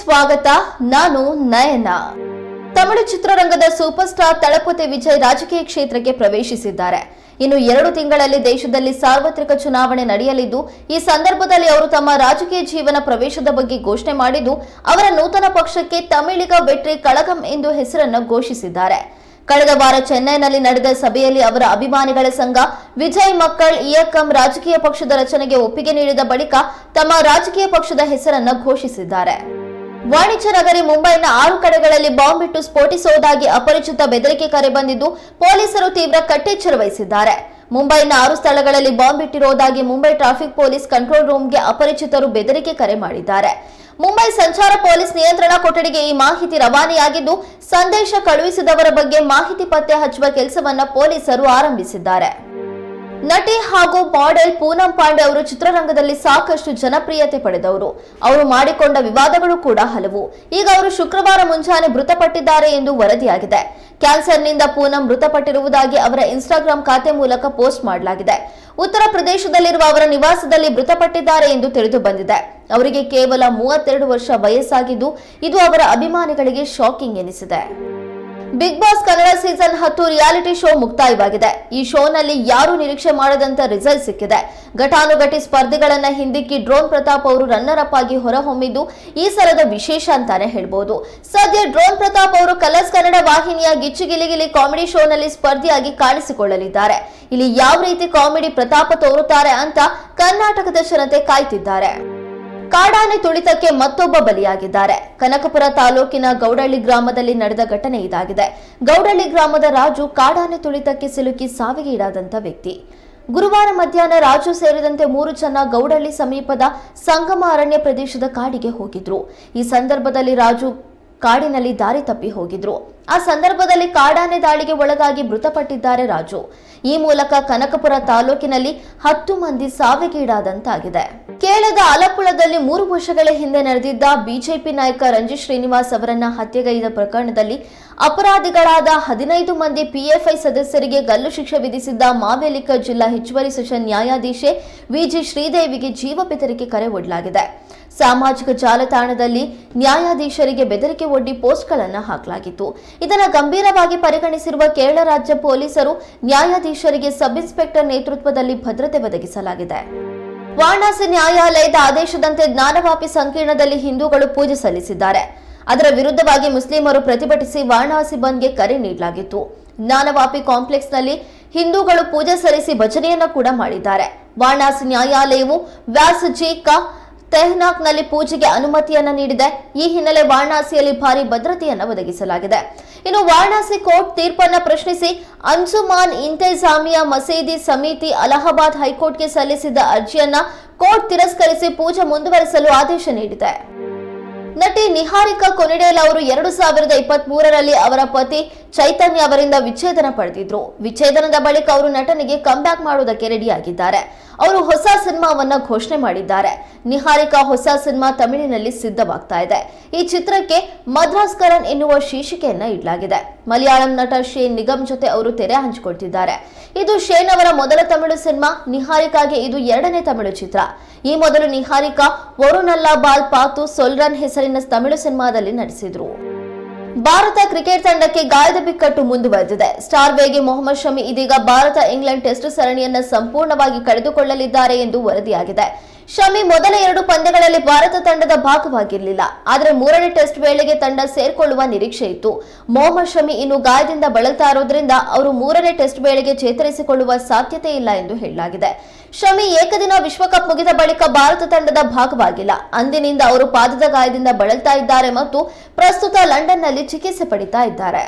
ಸ್ವಾಗತ, ನಾನು ನಯನ. ತಮಿಳು ಚಿತ್ರರಂಗದ ಸೂಪರ್ ಸ್ಟಾರ್ ತಳಪತಿ ವಿಜಯ್ ರಾಜಕೀಯ ಕ್ಷೇತ್ರಕ್ಕೆ ಪ್ರವೇಶಿಸಿದ್ದಾರೆ. ಇನ್ನು ಎರಡು ತಿಂಗಳಲ್ಲಿ ದೇಶದಲ್ಲಿ ಸಾರ್ವತ್ರಿಕ ಚುನಾವಣೆ ನಡೆಯಲಿದ್ದು, ಈ ಸಂದರ್ಭದಲ್ಲಿ ಅವರು ತಮ್ಮ ರಾಜಕೀಯ ಜೀವನ ಪ್ರವೇಶದ ಬಗ್ಗೆ ಘೋಷಣೆ ಮಾಡಿದ್ದು, ಅವರ ನೂತನ ಪಕ್ಷಕ್ಕೆ ತಮಿಳಿಗ ಬೆಟ್ರಿ ಕಳಗಂ ಎಂದು ಹೆಸರನ್ನು ಘೋಷಿಸಿದ್ದಾರೆ. ಕಳೆದ ವಾರ ಚೆನ್ನೈನಲ್ಲಿ ನಡೆದ ಸಭೆಯಲ್ಲಿ ಅವರ ಅಭಿಮಾನಿಗಳ ಸಂಘ ವಿಜಯ್ ಮಕ್ಕಳ್, ಇಯಕಂ ರಾಜಕೀಯ ಪಕ್ಷದ ರಚನೆಗೆ ಒಪ್ಪಿಗೆ ನೀಡಿದ ಬಳಿಕ ತಮ್ಮ ರಾಜಕೀಯ ಪಕ್ಷದ ಹೆಸರನ್ನು ಘೋಷಿಸಿದ್ದಾರೆ. ವಾಣಿಜ್ಯ ನಗರಿ ಮುಂಬೈನ ಆರು ಕಡೆಗಳಲ್ಲಿ ಬಾಂಬ್ ಇಟ್ಟು ಸ್ಫೋಟಿಸುವುದಾಗಿ ಅಪರಿಚಿತ ಬೆದರಿಕೆ ಕರೆ ಬಂದಿದ್ದು ಪೊಲೀಸರು ತೀವ್ರ ಕಟ್ಟೆಚ್ಚರ ವಹಿಸಿದ್ದಾರೆ. ಮುಂಬೈನ ಆರು ಸ್ಥಳಗಳಲ್ಲಿ ಬಾಂಬ್ ಇಟ್ಟಿರುವುದಾಗಿ ಮುಂಬೈ ಟ್ರಾಫಿಕ್ ಪೊಲೀಸ್ ಕಂಟ್ರೋಲ್ ರೂಮ್ಗೆ ಅಪರಿಚಿತರು ಬೆದರಿಕೆ ಕರೆ ಮಾಡಿದ್ದಾರೆ. ಮುಂಬೈ ಸಂಚಾರ ಪೊಲೀಸ್ ನಿಯಂತ್ರಣ ಕೊಠಡಿಗೆ ಈ ಮಾಹಿತಿ ರವಾನೆಯಾಗಿದ್ದು, ಸಂದೇಶ ಕಳುಹಿಸಿದವರ ಬಗ್ಗೆ ಮಾಹಿತಿ ಪತ್ತೆ ಹಚ್ಚುವ ಕೆಲಸವನ್ನು ಪೊಲೀಸರು ಆರಂಭಿಸಿದ್ದಾರೆ. ನಟಿ ಹಾಗೂ ಮಾಡೆಲ್ ಪೂನಂ ಪಾಂಡೆ ಅವರು ಚಿತ್ರರಂಗದಲ್ಲಿ ಸಾಕಷ್ಟು ಜನಪ್ರಿಯತೆ ಪಡೆದವರು. ಅವರು ಮಾಡಿಕೊಂಡ ವಿವಾದಗಳು ಕೂಡ ಹಲವು. ಈಗ ಅವರು ಶುಕ್ರವಾರ ಮುಂಜಾನೆ ಮೃತಪಟ್ಟಿದ್ದಾರೆ ಎಂದು ವರದಿಯಾಗಿದೆ. ಕ್ಯಾನ್ಸರ್ನಿಂದ ಪೂನಂ ಮೃತಪಟ್ಟಿರುವುದಾಗಿ ಅವರ ಇನ್ಸ್ಟಾಗ್ರಾಂ ಖಾತೆ ಮೂಲಕ ಪೋಸ್ಟ್ ಮಾಡಲಾಗಿದೆ. ಉತ್ತರ ಪ್ರದೇಶದಲ್ಲಿರುವ ಅವರ ನಿವಾಸದಲ್ಲಿ ಮೃತಪಟ್ಟಿದ್ದಾರೆ ಎಂದು ತಿಳಿದು ಬಂದಿದೆ. ಅವರಿಗೆ ಕೇವಲ ಮೂವತ್ತೆರಡು ವರ್ಷ ವಯಸ್ಸಾಗಿದ್ದು, ಇದು ಅವರ ಅಭಿಮಾನಿಗಳಿಗೆ ಶಾಕಿಂಗ್ ಎನಿಸಿದೆ. ಬಿಗ್ ಬಾಸ್ ಕನ್ನಡ ಸೀಸನ್ ಹತ್ತು ರಿಯಾಲಿಟಿ ಶೋ ಮುಕ್ತಾಯವಾಗಿದೆ. ಈ ಶೋನಲ್ಲಿ ಯಾರು ನಿರೀಕ್ಷೆ ಮಾಡದಂತ ರಿಸಲ್ಟ್ ಸಿಕ್ಕಿದೆ. ಘಟಾನುಘಟಿ ಸ್ಪರ್ಧಿಗಳನ್ನ ಹಿಂದಿಕ್ಕಿ ಡ್ರೋನ್ ಪ್ರತಾಪ್ ಅವರು ರನ್ನರ್ ಅಪ್ ಆಗಿ ಹೊರಹೊಮ್ಮಿದ್ದು ಈ ಸಲದ ವಿಶೇಷ ಅಂತಾನೆ ಹೇಳ್ಬೋದು. ಸದ್ಯ ಡ್ರೋನ್ ಪ್ರತಾಪ್ ಅವರು ಕಲರ್ಸ್ ಕನ್ನಡ ವಾಹಿನಿಯ ಗಿಚ್ಚಿಗಿಲಿಗಿಲಿ ಕಾಮಿಡಿ ಶೋನಲ್ಲಿ ಸ್ಪರ್ಧಿಯಾಗಿ ಕಾಣಿಸಿಕೊಳ್ಳಲಿದ್ದಾರೆ. ಇಲ್ಲಿ ಯಾವ ರೀತಿ ಕಾಮಿಡಿ ಪ್ರತಾಪ ತೋರುತ್ತಾರೆ ಅಂತ ಕರ್ನಾಟಕದ ಜನತೆ ಕಾಯ್ತಿದ್ದಾರೆ. ಕಾಡಾನೆ ತುಳಿತಕ್ಕೆ ಮತ್ತೊಬ್ಬ ಬಲಿಯಾಗಿದ್ದಾರೆ. ಕನಕಪುರ ತಾಲೂಕಿನ ಗೌಡಳ್ಳಿ ಗ್ರಾಮದಲ್ಲಿ ನಡೆದ ಘಟನೆ ಇದಾಗಿದೆ. ಗೌಡಳ್ಳಿ ಗ್ರಾಮದ ರಾಜು ಕಾಡಾನೆ ತುಳಿತಕ್ಕೆ ಸಿಲುಕಿ ಸಾವಿಗೆ ಈಡಾದಂತ ವ್ಯಕ್ತಿ. ಗುರುವಾರ ಮಧ್ಯಾಹ್ನ ರಾಜು ಸೇರಿದಂತೆ ಮೂರು ಜನ ಗೌಡಳ್ಳಿ ಸಮೀಪದ ಸಂಗಮ ಅರಣ್ಯ ಪ್ರದೇಶದ ಕಾಡಿಗೆ ಹೋಗಿದ್ರು. ಈ ಸಂದರ್ಭದಲ್ಲಿ ರಾಜು ಕಾಡಿನಲ್ಲಿ ದಾರಿ ತಪ್ಪಿ ಹೋಗಿದ್ರು. ಆ ಸಂದರ್ಭದಲ್ಲಿ ಕಾಡಾನೆ ದಾಳಿಗೆ ಒಳಗಾಗಿ ಮೃತಪಟ್ಟಿದ್ದಾರೆ ರಾಜು. ಈ ಮೂಲಕ ಕನಕಪುರ ತಾಲೂಕಿನಲ್ಲಿ ಹತ್ತು ಮಂದಿ ಸಾವಿಗೀಡಾದಂತಾಗಿದೆ. ಕೇರಳದ ಆಲಪ್ಪುಳದಲ್ಲಿ ಮೂರು ವರ್ಷಗಳ ಹಿಂದೆ ನಡೆದಿದ್ದ ಬಿಜೆಪಿ ನಾಯಕ ರಂಜಿತ್ ಶ್ರೀನಿವಾಸ್ ಅವರನ್ನ ಹತ್ಯೆಗೈದ ಪ್ರಕರಣದಲ್ಲಿ ಅಪರಾಧಿಗಳಾದ ಹದಿನೈದು ಮಂದಿ ಪಿಎಫ್ಐ ಸದಸ್ಯರಿಗೆ ಗಲ್ಲು ಶಿಕ್ಷೆ ವಿಧಿಸಿದ್ದ ಮಾವೇಲಿಕ ಜಿಲ್ಲಾ ಹೆಚ್ಚುವರಿ ಸೆಷನ್ ನ್ಯಾಯಾಧೀಶೆ ವಿಜಿ ಶ್ರೀದೇವಿಗೆ ಜೀವ ಬೆದರಿಕೆ ಕರೆ ಒಡ್ಲಾಗಿದೆ. ಸಾಮಾಜಿಕ ಜಾಲತಾಣದಲ್ಲಿ ನ್ಯಾಯಾಧೀಶರಿಗೆ ಬೆದರಿಕೆ ಒಡ್ಡಿ ಪೋಸ್ಟ್ಗಳನ್ನು ಹಾಕಲಾಗಿತ್ತು. ಇದನ್ನು ಗಂಭೀರವಾಗಿ ಪರಿಗಣಿಸಿರುವ ಕೇರಳ ರಾಜ್ಯ ಪೊಲೀಸರು ನ್ಯಾಯಾಧೀಶರಿಗೆ ಸಬ್ ಇನ್ಸ್ಪೆಕ್ಟರ್ ನೇತೃತ್ವದಲ್ಲಿ ಭದ್ರತೆ ಒದಗಿಸಲಾಗಿದೆ. ವಾರಣಾಸಿ ನ್ಯಾಯಾಲಯದ ಆದೇಶದಂತೆ ಜ್ಞಾನವಾಪಿ ಸಂಕೀರ್ಣದಲ್ಲಿ ಹಿಂದೂಗಳು ಪೂಜೆ ಸಲ್ಲಿಸಿದ್ದಾರೆ. ಅದರ ವಿರುದ್ಧವಾಗಿ ಮುಸ್ಲಿಮರು ಪ್ರತಿಭಟಿಸಿ ವಾರಣಾಸಿ ಬಂದ್ಗೆ ಕರೆ ನೀಡಲಾಗಿತ್ತು. ಜ್ಞಾನವಾಪಿ ಕಾಂಪ್ಲೆಕ್ಸ್ನಲ್ಲಿ ಹಿಂದೂಗಳು ಪೂಜೆ ಸಲ್ಲಿಸಿ ಭಜನೆಯನ್ನ ಕೂಡ ಮಾಡಿದ್ದಾರೆ. ವಾರಣಾಸಿ ನ್ಯಾಯಾಲಯವು ವ್ಯಾಸಜಿ ಕ ತೆಹ್ನಾಕ್ನಲ್ಲಿ ಪೂಜೆಗೆ ಅನುಮತಿಯನ್ನ ನೀಡಿದೆ. ಈ ಹಿನ್ನೆಲೆ ವಾರಣಾಸಿಯಲ್ಲಿ ಭಾರಿ ಭದ್ರತೆಯನ್ನು ಒದಗಿಸಲಾಗಿದೆ. ಇನ್ನು ವಾರಣಾಸಿ ಕೋರ್ಟ್ ತೀರ್ಪನ್ನ ಪ್ರಶ್ನಿಸಿ ಅನ್ಸುಮಾನ್ ಇಂತೆಜಾಮಿಯಾ ಮಸೀದಿ ಸಮಿತಿ ಅಲಹಾಬಾದ್ ಹೈಕೋರ್ಟ್ಗೆ ಸಲ್ಲಿಸಿದ್ದ ಅರ್ಜಿಯನ್ನ ಕೋರ್ಟ್ ತಿರಸ್ಕರಿಸಿ ಪೂಜೆ ಮುಂದುವರೆಸಲು ಆದೇಶ ನೀಡಿದೆ. ನಟಿ ನಿಹಾರಿಕಾ ಕೊನಿಡೇಲ್ ಅವರು ಎರಡು ಸಾವಿರದ ಇಪ್ಪತ್ತ್ ಮೂರರಲ್ಲಿ ಅವರ ಪತಿ ಚೈತನ್ಯ ಅವರಿಂದ ವಿಚ್ಛೇದನ ಪಡೆದಿದ್ರು. ವಿಚ್ಛೇದನದ ಬಳಿಕ ಅವರು ನಟನಿಗೆ ಕಂಬ್ಯಾಕ್ ಮಾಡುವುದಕ್ಕೆ ರೆಡಿಯಾಗಿದ್ದಾರೆ. ಅವರು ಹೊಸ ಸಿನಿಮಾವನ್ನ ಘೋಷಣೆ ಮಾಡಿದ್ದಾರೆ. ನಿಹಾರಿಕಾ ಹೊಸ ಸಿನಿಮಾ ತಮಿಳಿನಲ್ಲಿ ಸಿದ್ಧವಾಗ್ತಾ ಇದೆ. ಈ ಚಿತ್ರಕ್ಕೆ ಮದ್ರಾಸ್ ಕರಣ್ ಎನ್ನುವ ಶೀರ್ಷಿಕೆಯನ್ನ ಇಡಲಾಗಿದೆ. ಮಲಯಾಳಂ ನಟ ಶೇನ್ ನಿಗಮ್ ಜೊತೆ ಅವರು ತೆರೆ ಹಂಚಿಕೊಳ್ತಿದ್ದಾರೆ. ಇದು ಶೇನ್ ಅವರ ಮೊದಲ ತಮಿಳು ಸಿನಿಮಾ, ನಿಹಾರಿಕಾಗೆ ಇದು ಎರಡನೇ ತಮಿಳು ಚಿತ್ರ. ಈ ಮೊದಲು ನಿಹಾರಿಕಾ ವರುನಲ್ಲಾ ಬಾಲ್ ಪಾತು ಸೊಲ್ರನ್ ಹೆಸರಿನ ತಮಿಳು ಸಿನಿಮಾದಲ್ಲಿ ನಟಿಸಿದ್ರು. ಭಾರತ ಕ್ರಿಕೆಟ್ ತಂಡಕ್ಕೆ ಗಾಯದ ಬಿಕ್ಕಟ್ಟು ಮುಂದುವರೆದಿದೆ. ಸ್ಟಾರ್ ವೇಗಿ ಮೊಹಮ್ಮದ್ ಶಮಿ ಇದೀಗ ಭಾರತ ಇಂಗ್ಲೆಂಡ್ ಟೆಸ್ಟ್ ಸರಣಿಯನ್ನು ಸಂಪೂರ್ಣವಾಗಿ ಕಳೆದುಕೊಳ್ಳಲಿದ್ದಾರೆ ಎಂದು ವರದಿಯಾಗಿದೆ. ಶಮಿ ಮೊದಲ ಎರಡು ಪಂದ್ಯಗಳಲ್ಲಿ ಭಾರತ ತಂಡದ ಭಾಗವಾಗಿರಲಿಲ್ಲ. ಆದರೆ ಮೂರನೇ ಟೆಸ್ಟ್ ವೇಳೆಗೆ ತಂಡ ಸೇರ್ಕೊಳ್ಳುವ ನಿರೀಕ್ಷೆ ಇತ್ತು. ಮೊಹಮ್ಮದ್ ಶಮಿ ಇನ್ನು ಗಾಯದಿಂದ ಬಳಲ್ತಾ ಇರೋದ್ರಿಂದ ಅವರು ಮೂರನೇ ಟೆಸ್ಟ್ ವೇಳೆಗೆ ಚೇತರಿಸಿಕೊಳ್ಳುವ ಸಾಧ್ಯತೆ ಇಲ್ಲ ಎಂದು ಹೇಳಲಾಗಿದೆ. ಶಮಿ ಏಕದಿನ ವಿಶ್ವಕಪ್ ಮುಗಿದ ಬಳಿಕ ಭಾರತ ತಂಡದ ಭಾಗವಾಗಿಲ್ಲ. ಅಂದಿನಿಂದ ಅವರು ಪಾದದ ಗಾಯದಿಂದ ಬಳಲ್ತಾ ಇದ್ದಾರೆ ಮತ್ತು ಪ್ರಸ್ತುತ ಲಂಡನ್ನಲ್ಲಿ ಚಿಕಿತ್ಸೆ ಪಡಿತಾ ಇದ್ದಾರೆ.